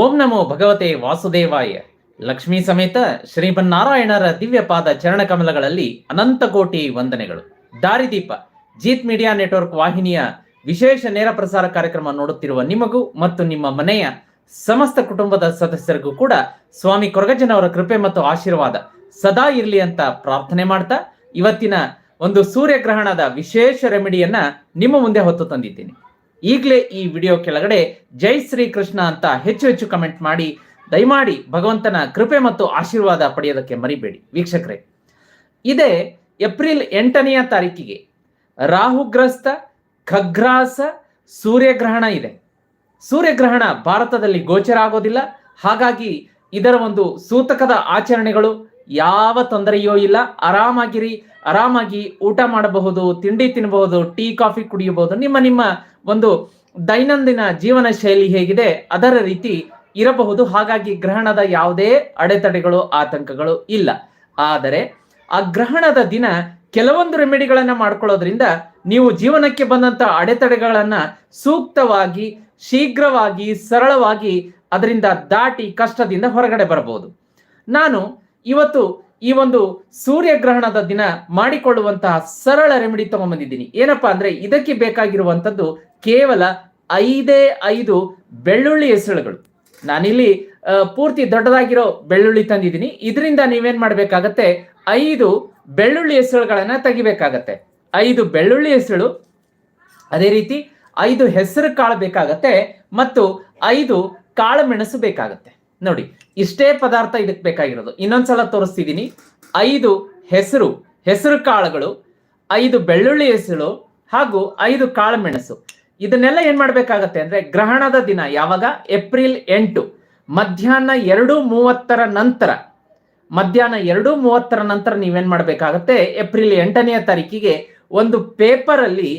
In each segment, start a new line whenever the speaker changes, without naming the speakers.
ಓಂ ನಮೋ ಭಗವತೆ ವಾಸುದೇವಾಯ. ಲಕ್ಷ್ಮೀ ಸಮೇತ ಶ್ರೀಮನ್ನಾರಾಯಣರ ದಿವ್ಯಪಾದ ಚರಣಕಮಲಗಳಲ್ಲಿ ಅನಂತ ಕೋಟಿ ವಂದನೆಗಳು. ದಾರಿದೀಪ, ಜೀತ್ ಮೀಡಿಯಾ ನೆಟ್ವರ್ಕ್ ವಾಹಿನಿಯ ವಿಶೇಷ ನೇರ ಪ್ರಸಾರ ಕಾರ್ಯಕ್ರಮ ನೋಡುತ್ತಿರುವ ನಿಮಗೂ ಮತ್ತು ನಿಮ್ಮ ಮನೆಯ ಸಮಸ್ತ ಕುಟುಂಬದ ಸದಸ್ಯರಿಗೂ ಕೂಡ ಸ್ವಾಮಿ ಕೊರಗಜ್ಜನವರ ಕೃಪೆ ಮತ್ತು ಆಶೀರ್ವಾದ ಸದಾ ಇರಲಿ ಅಂತ ಪ್ರಾರ್ಥನೆ ಮಾಡ್ತಾ ಇವತ್ತಿನ ಒಂದು ಸೂರ್ಯಗ್ರಹಣದ ವಿಶೇಷ ರೆಮಿಡಿಯನ್ನ ನಿಮ್ಮ ಮುಂದೆ ಹೊತ್ತು ತಂದಿದ್ದೀನಿ. ಈಗಲೇ ಈ ವಿಡಿಯೋ ಕೆಳಗಡೆ ಜೈ ಶ್ರೀ ಕೃಷ್ಣ ಅಂತ ಹೆಚ್ಚು ಹೆಚ್ಚು ಕಮೆಂಟ್ ಮಾಡಿ, ದಯಮಾಡಿ ಭಗವಂತನ ಕೃಪೆ ಮತ್ತು ಆಶೀರ್ವಾದ ಪಡೆಯೋದಕ್ಕೆ ಮರಿಬೇಡಿ. ವೀಕ್ಷಕರೇ, ಇದೇ ಏಪ್ರಿಲ್ ಎಂಟನೆಯ ತಾರೀಕಿಗೆ ರಾಹುಗ್ರಸ್ತ, ಖಗ್ರಾಸ, ಸೂರ್ಯಗ್ರಹಣ ಇದೆ. ಸೂರ್ಯಗ್ರಹಣ ಭಾರತದಲ್ಲಿ ಗೋಚರ ಆಗೋದಿಲ್ಲ. ಹಾಗಾಗಿ ಇದರ ಒಂದು ಸೂತಕದ ಆಚರಣೆಗಳು ಯಾವ ತೊಂದರೆಯೂ ಇಲ್ಲ. ಆರಾಮಾಗಿರಿ, ಆರಾಮಾಗಿ ಊಟ ಮಾಡಬಹುದು, ತಿಂಡಿ ತಿನ್ನಬಹುದು ಟೀ, ಕಾಫಿ ಕುಡಿಯಬಹುದು. ನಿಮ್ಮ ನಿಮ್ಮ ಒಂದು ದೈನಂದಿನ ಜೀವನ ಶೈಲಿ ಹೇಗಿದೆ? ಅದರ ರೀತಿ ಇರಬಹುದು. ಹಾಗಾಗಿ ಗ್ರಹಣದ ಯಾವುದೇ ಅಡೆತಡೆಗಳು, ಆತಂಕಗಳು ಇಲ್ಲ. ಆದರೆ ಆ ಗ್ರಹಣದ ದಿನ ಕೆಲವೊಂದು ರೆಮಿಡಿಗಳನ್ನು ಮಾಡ್ಕೊಳ್ಳೋದ್ರಿಂದ ನೀವು ಜೀವನಕ್ಕೆ ಬಂದಂತ ಅಡೆತಡೆಗಳನ್ನು ಸೂಕ್ತವಾಗಿ, ಶೀಘ್ರವಾಗಿ, ಸರಳವಾಗಿ ಅದರಿಂದ ದಾಟಿ ಕಷ್ಟದಿಂದ ಹೊರಗಡೆ ಬರಬಹುದು. ನಾನು ಇವತ್ತು ಈ ಒಂದು ಸೂರ್ಯಗ್ರಹಣದ ದಿನ ಮಾಡಿಕೊಳ್ಳುವಂತಹ ಸರಳ ರೆಮಿಡಿ ತಗೊಂಡ್ಬಂದಿದ್ದೀನಿ ಏನಪ್ಪಾ ಅಂದ್ರೆ ಇದಕ್ಕೆ ಬೇಕಾಗಿರುವಂತದ್ದು ಕೇವಲ ಐದೇ ಐದು ಬೆಳ್ಳುಳ್ಳಿ ಹೆಸರುಗಳು. ನಾನಿಲ್ಲಿ ಪೂರ್ತಿ ದೊಡ್ಡದಾಗಿರೋ ಬೆಳ್ಳುಳ್ಳಿ ತಂದಿದ್ದೀನಿ. ಇದರಿಂದ ನೀವೇನ್ ಮಾಡ್ಬೇಕಾಗತ್ತೆ? ಐದು ಬೆಳ್ಳುಳ್ಳಿ ಹೆಸರುಗಳನ್ನ ತೆಗಿಬೇಕಾಗತ್ತೆ. ಐದು ಬೆಳ್ಳುಳ್ಳಿ ಹೆಸರು, ಅದೇ ರೀತಿ ಐದು ಹೆಸರು ಕಾಳು ಬೇಕಾಗತ್ತೆ ಮತ್ತು ಐದು ಕಾಳು ಮೆಣಸು ಬೇಕಾಗತ್ತೆ. ನೋಡಿ, ಇಷ್ಟೇ ಪದಾರ್ಥ ಇದಕ್ಕೆ ಬೇಕಾಗಿರೋದು. ಇನ್ನೊಂದ್ಸಲ ತೋರಿಸ್ತಿದ್ದೀನಿ ಐದು ಹೆಸರು ಹೆಸರು ಕಾಳುಗಳು, ಐದು ಬೆಳ್ಳುಳ್ಳಿ ಹೆಸರು ಹಾಗೂ ಐದು ಕಾಳು ಮೆಣಸು. ಇದನ್ನೆಲ್ಲ ಏನ್ ಮಾಡ್ಬೇಕಾಗತ್ತೆ ಅಂದ್ರೆ ಗ್ರಹಣದ ದಿನ ಯಾವಾಗ? ಏಪ್ರಿಲ್ ಎಂಟು. ಮಧ್ಯಾಹ್ನ ಎರಡು ಮೂವತ್ತರ ನಂತರ. ಮಧ್ಯಾಹ್ನ ಎರಡು ಮೂವತ್ತರ ನಂತರ ನೀವೇನ್ ಮಾಡ್ಬೇಕಾಗತ್ತೆ? ಏಪ್ರಿಲ್ ಎಂಟನೆಯ ತಾರೀಕಿಗೆ ಒಂದು ಪೇಪರ್ ಅಲ್ಲಿ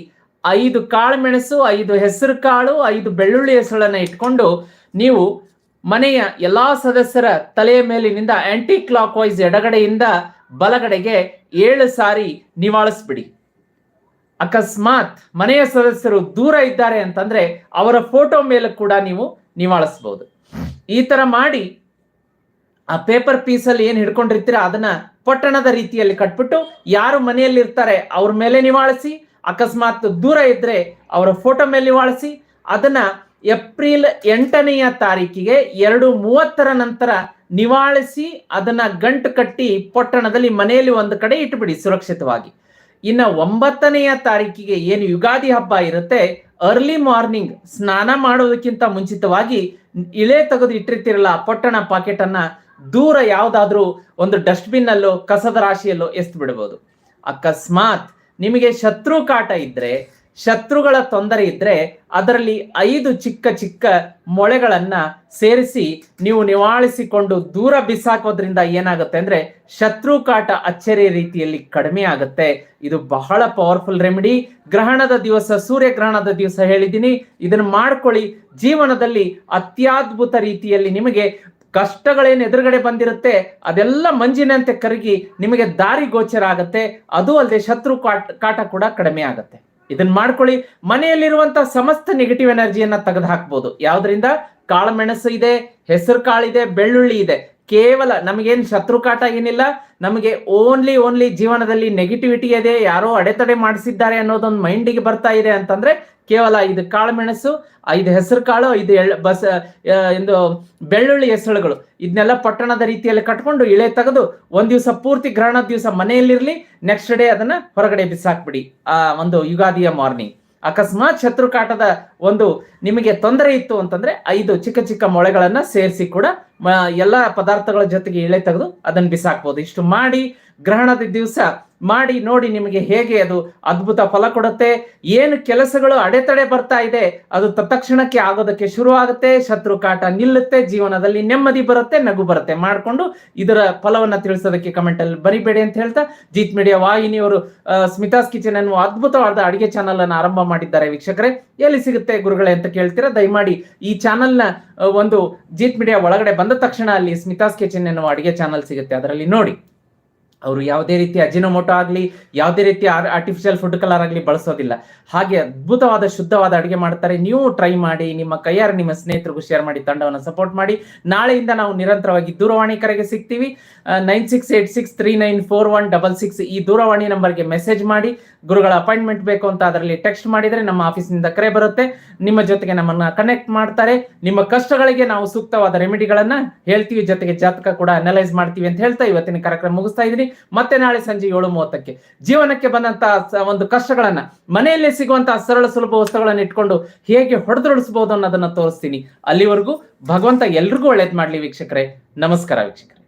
ಐದು ಕಾಳು ಮೆಣಸು, ಐದು ಹೆಸರು ಕಾಳು, ಐದು ಬೆಳ್ಳುಳ್ಳಿ ಹೆಸರನ್ನ ಇಟ್ಕೊಂಡು ನೀವು ಮನೆಯ ಎಲ್ಲಾ ಸದಸ್ಯರ ತಲೆಯ ಮೇಲಿನಿಂದ ಆಂಟಿ ಕ್ಲಾಕ್ ವೈಸ್ ಎಡಗಡೆಯಿಂದ ಬಲಗಡೆಗೆ ಏಳು ಸಾರಿ ನಿವಾಳಿಸ್ಬಿಡಿ. ಅಕಸ್ಮಾತ್ ಮನೆಯ ಸದಸ್ಯರು ದೂರ ಇದ್ದಾರೆ ಅಂತಂದ್ರೆ ಅವರ ಫೋಟೋ ಮೇಲೆ ಕೂಡ ನೀವು ನಿವಾಳಿಸಬಹುದು ಈ ತರ ಮಾಡಿ ಆ ಪೇಪರ್ ಪೀಸಲ್ಲಿ ಏನ್ ಹಿಡ್ಕೊಂಡಿರ್ತೀರ ಅದನ್ನ ಪೊಟ್ಟಣದ ರೀತಿಯಲ್ಲಿ ಕಟ್ಬಿಟ್ಟು ಯಾರು ಮನೆಯಲ್ಲಿ ಇರ್ತಾರೆ ಅವ್ರ ಮೇಲೆ ನಿವಾಳಿಸಿ, ಅಕಸ್ಮಾತ್ ದೂರ ಇದ್ರೆ ಅವರ ಫೋಟೋ ಮೇಲೆ ನಿವಾಳಿಸಿ, ಅದನ್ನ ಏಪ್ರಿಲ್ ಎಂಟನೆಯ ತಾರೀಕಿಗೆ ಎರಡು ಮೂವತ್ತರ ನಂತರ ನಿವಾಳಿಸಿ ಅದನ್ನ ಗಂಟು ಕಟ್ಟಿ ಪೊಟ್ಟಣದಲ್ಲಿ ಮನೆಯಲ್ಲಿ ಒಂದು ಕಡೆ ಇಟ್ಬಿಡಿ ಸುರಕ್ಷಿತವಾಗಿ. ಇನ್ನ ಒಂಬತ್ತನೆಯ ತಾರೀಕಿಗೆ ಏನು ಯುಗಾದಿ ಹಬ್ಬ ಇರುತ್ತೆ ಅರ್ಲಿ ಮಾರ್ನಿಂಗ್ ಸ್ನಾನ ಮಾಡೋದಕ್ಕಿಂತ ಮುಂಚಿತವಾಗಿ ಇಳೆ ತೆಗೆದು ಇಟ್ಟಿರ್ತಿರಲ್ಲ ಪೊಟ್ಟಣ ಪಾಕೆಟ್ ಅನ್ನ ದೂರ ಯಾವ್ದಾದ್ರೂ ಒಂದು ಡಸ್ಟ್ಬಿನ್ ಅಲ್ಲೋ ಕಸದ ರಾಶಿಯಲ್ಲೋ ಎಸ್ತ್ ಬಿಡಬಹುದು ಅಕಸ್ಮಾತ್ ನಿಮಗೆ ಶತ್ರು ಕಾಟ ಇದ್ರೆ ಶತ್ರುಗಳ ತೊಂದರೆ ಇದ್ರೆ ಅದರಲ್ಲಿ ಐದು ಚಿಕ್ಕ ಚಿಕ್ಕ ಮೊಳೆಗಳನ್ನ ಸೇರಿಸಿ ನೀವು ನಿವಾಳಿಸಿಕೊಂಡು ದೂರ ಬಿಸಾಕೋದ್ರಿಂದ ಏನಾಗುತ್ತೆ ಅಂದ್ರೆ ಶತ್ರು ಕಾಟ ಅಚ್ಚರಿಯ ರೀತಿಯಲ್ಲಿ ಕಡಿಮೆ ಆಗುತ್ತೆ. ಇದು ಬಹಳ ಪವರ್ಫುಲ್ ರೆಮಿಡಿ ಗ್ರಹಣದ ದಿವಸ ಸೂರ್ಯಗ್ರಹಣದ ದಿವಸ ಹೇಳಿದ್ದೀನಿ. ಇದನ್ನು ಮಾಡ್ಕೊಳ್ಳಿ. ಜೀವನದಲ್ಲಿ ಅತ್ಯದ್ಭುತ ರೀತಿಯಲ್ಲಿ ನಿಮಗೆ ಕಷ್ಟಗಳೇನು ಎದುರುಗಡೆ ಬಂದಿರುತ್ತೆ, ಅದೆಲ್ಲ ಮಂಜಿನಂತೆ ಕರಗಿ ನಿಮಗೆ ದಾರಿ ಗೋಚರ ಆಗುತ್ತೆ. ಅದು ಅಲ್ಲದೆ ಶತ್ರು ಕಾಟ ಕಾಟ ಕೂಡ ಕಡಿಮೆ ಆಗತ್ತೆ. ಇದನ್ನ ಮಾಡ್ಕೊಳ್ಳಿ. ಮನೆಯಲ್ಲಿರುವಂತ ಸಮಸ್ತ ನೆಗೆಟಿವ್ ಎನರ್ಜಿಯನ್ನ ತೆಗೆದು ಹಾಕ್ಬೋದು ಯಾವ್ದ್ರಿಂದ? ಕಾಳುಮೆಣಸು ಇದೆ ಹೆಸರು ಕಾಳಿದೆ ಬೆಳ್ಳುಳ್ಳಿ ಇದೆ. ಕೇವಲ ನಮಗೇನ್ ಶತ್ರು ಕಾಟ ಏನಿಲ್ಲ, ನಮಗೆ ಓನ್ಲಿ ಓನ್ಲಿ ಜೀವನದಲ್ಲಿ ನೆಗೆಟಿವಿಟಿ ಇದೆ, ಯಾರೋ ಅಡೆತಡೆ ಮಾಡಿಸಿದ್ದಾರೆ ಅನ್ನೋದೊಂದು ಮೈಂಡಿಗೆ ಬರ್ತಾ ಇದೆ ಅಂತಂದ್ರೆ ಕೇವಲ ಇದು ಕಾಳುಮೆಣಸು, ಐದು ಹೆಸರು ಕಾಳು ಇದು ಎಳ್, ಬಸ್ ಇದು ಬೆಳ್ಳುಳ್ಳಿ ಹೆಸರುಗಳು. ಇದನ್ನೆಲ್ಲ ಪಟ್ಟಣದ ರೀತಿಯಲ್ಲಿ ಕಟ್ಕೊಂಡು ಇಳೆ ತೆಗೆದು ಒಂದ್ ದಿವಸ ಪೂರ್ತಿ ಗ್ರಹಣದ ದಿವಸ ಮನೆಯಲ್ಲಿರ್ಲಿ ನೆಕ್ಸ್ಟ್ ಡೇ ಅದನ್ನ ಹೊರಗಡೆ ಬಿಸಾಕ್ಬಿಡಿ. ಆ ಒಂದು ಯುಗಾದಿಯ ಮಾರ್ನಿಂಗ್ ಅಕಸ್ಮಾತ್ ಶತ್ರು ಕಾಟದ ಒಂದು ನಿಮಗೆ ತೊಂದರೆ ಇತ್ತು ಅಂತಂದ್ರೆ ಐದು ಚಿಕ್ಕ ಚಿಕ್ಕ ಮೊಳೆಗಳನ್ನ ಸೇರಿಸಿ ಕೂಡ ಎಲ್ಲಾ ಪದಾರ್ಥಗಳ ಜೊತೆಗೆ ಎಳೆ ತೆಗೆದು ಅದನ್ನು ಬಿಸಾಕ್ಬೋದು. ಇಷ್ಟು ಮಾಡಿ ಗ್ರಹಣದ ದಿವಸ ಮಾಡಿ ನೋಡಿ ನಿಮಗೆ ಹೇಗೆ ಅದು ಅದ್ಭುತ ಫಲ ಕೊಡುತ್ತೆ, ಏನು ಕೆಲಸಗಳು ಅಡೆತಡೆ ಬರ್ತಾ ಇದೆ, ಅದು ತತ್ಕ್ಷಣಕ್ಕೆ ಆಗೋದಕ್ಕೆ ಶುರು ಆಗುತ್ತೆ ಶತ್ರು ಕಾಟ ನಿಲ್ಲುತ್ತೆ, ಜೀವನದಲ್ಲಿ ನೆಮ್ಮದಿ ಬರುತ್ತೆ, ನಗು ಬರುತ್ತೆ. ಮಾಡ್ಕೊಂಡು ಇದರ ಫಲವನ್ನ ತಿಳಿಸೋದಕ್ಕೆ ಕಮೆಂಟಲ್ಲಿ ಬರಿಬೇಡಿ ಅಂತ ಹೇಳ್ತಾ ಜೀತ್ ಮೀಡಿಯಾ ವಾಹಿನಿಯವರು ಸ್ಮಿತಾಸ್ ಕಿಚನ್ ಅನ್ನುವ ಅದ್ಭುತವಾದ ಅಡಿಗೆ ಚಾನಲ್ ಅನ್ನು ಆರಂಭ ಮಾಡಿದ್ದಾರೆ ವೀಕ್ಷಕರೇ. ಎಲ್ಲಿ ಸಿಗುತ್ತೆ ಗುರುಗಳೇ ಅಂತ ಕೇಳ್ತೀರಾ? ದಯಮಾಡಿ ಈ ಚಾನಲ್ನ ಒಂದು ಜೀತ್ ಮೀಡಿಯಾ ಒಳಗಡೆ ಬಂದ ತಕ್ಷಣ ಅಲ್ಲಿ ಸ್ಮಿತಾಸ್ ಕಿಚನ್ ಎನ್ನುವ ಅಡಿಗೆ ಚಾನಲ್ ಸಿಗುತ್ತೆ ಅದರಲ್ಲಿ ನೋಡಿ. ಅವರು ಯಾವುದೇ ರೀತಿ ಅಜಿನೋಮೋಟೊ ಆಗಲಿ, ಯಾವುದೇ ರೀತಿ ಆರ್ಟಿಫಿಷಿಯಲ್ ಫುಡ್ ಕಲರ್ ಆಗಲಿ ಬಳಸೋದಿಲ್ಲ. ಹಾಗೆ ಅದ್ಭುತವಾದ, ಶುದ್ಧವಾದ ಅಡುಗೆ ಮಾಡ್ತಾರೆ. ನೀವು ಟ್ರೈ ಮಾಡಿ, ನಿಮ್ಮ ಕೈಯಾರು ನಿಮ್ಮ ಸ್ನೇಹಿತರಿಗೂ ಶೇರ್ ಮಾಡಿ, ತಂಡವನ್ನು ಸಪೋರ್ಟ್ ಮಾಡಿ. ನಾಳೆಯಿಂದ ನಾವು ನಿರಂತರವಾಗಿ ದೂರವಾಣಿ ಕರೆಗೆ ಸಿಗ್ತೀವಿ. Nine six eight six three nine four one double six ಈ ದೂರವಾಣಿ ನಂಬರ್ಗೆ ಮೆಸೇಜ್ ಮಾಡಿ. ಗುರುಗಳ ಅಪಾಯಿಂಟ್ಮೆಂಟ್ ಬೇಕು ಅಂತ ಅದರಲ್ಲಿ ಟೆಕ್ಸ್ಟ್ ಮಾಡಿದರೆ ನಮ್ಮ ಆಫೀಸಿನಿಂದ ಕರೆ ಬರುತ್ತೆ. ನಿಮ್ಮ ಜೊತೆಗೆ ನಮ್ಮನ್ನ ಕನೆಕ್ಟ್ ಮಾಡ್ತಾರೆ. ನಿಮ್ಮ ಕಷ್ಟಗಳಿಗೆ ನಾವು ಸೂಕ್ತವಾದ ರೆಮಿಡಿಗಳನ್ನ ಹೇಳ್ತೀವಿ. ಜೊತೆಗೆ ಜಾತಕ ಕೂಡ ಅನಲೈಸ್ ಮಾಡ್ತೀವಿ ಅಂತ ಹೇಳ್ತಾ ಇವತ್ತಿನ ಕಾರ್ಯಕ್ರಮ ಮುಗಿಸ್ತಾ ಇದ್ದೀನಿ. ಮತ್ತೆ ನಾಳೆ ಸಂಜೆ ಏಳು ಮೂವತ್ತಕ್ಕೆ ಜೀವನಕ್ಕೆ ಬಂದಂತಹ ಒಂದು ಕಷ್ಟಗಳನ್ನ, ಮನೆಯಲ್ಲೇ ಸಿಗುವಂತಹ ಸರಳ ಸುಲಭ ವಸ್ತುಗಳನ್ನ ಇಟ್ಕೊಂಡು ಹೇಗೆ ಹೊಡೆದೊಡಿಸಬಹುದು ಅನ್ನೋದನ್ನ ತೋರಿಸ್ತೀನಿ. ಅಲ್ಲಿವರೆಗೂ ಭಗವಂತ ಎಲ್ರಿಗೂ ಒಳ್ಳೇದ್ ಮಾಡ್ಲಿ ವೀಕ್ಷಕರೇ. ನಮಸ್ಕಾರ ವೀಕ್ಷಕರೇ.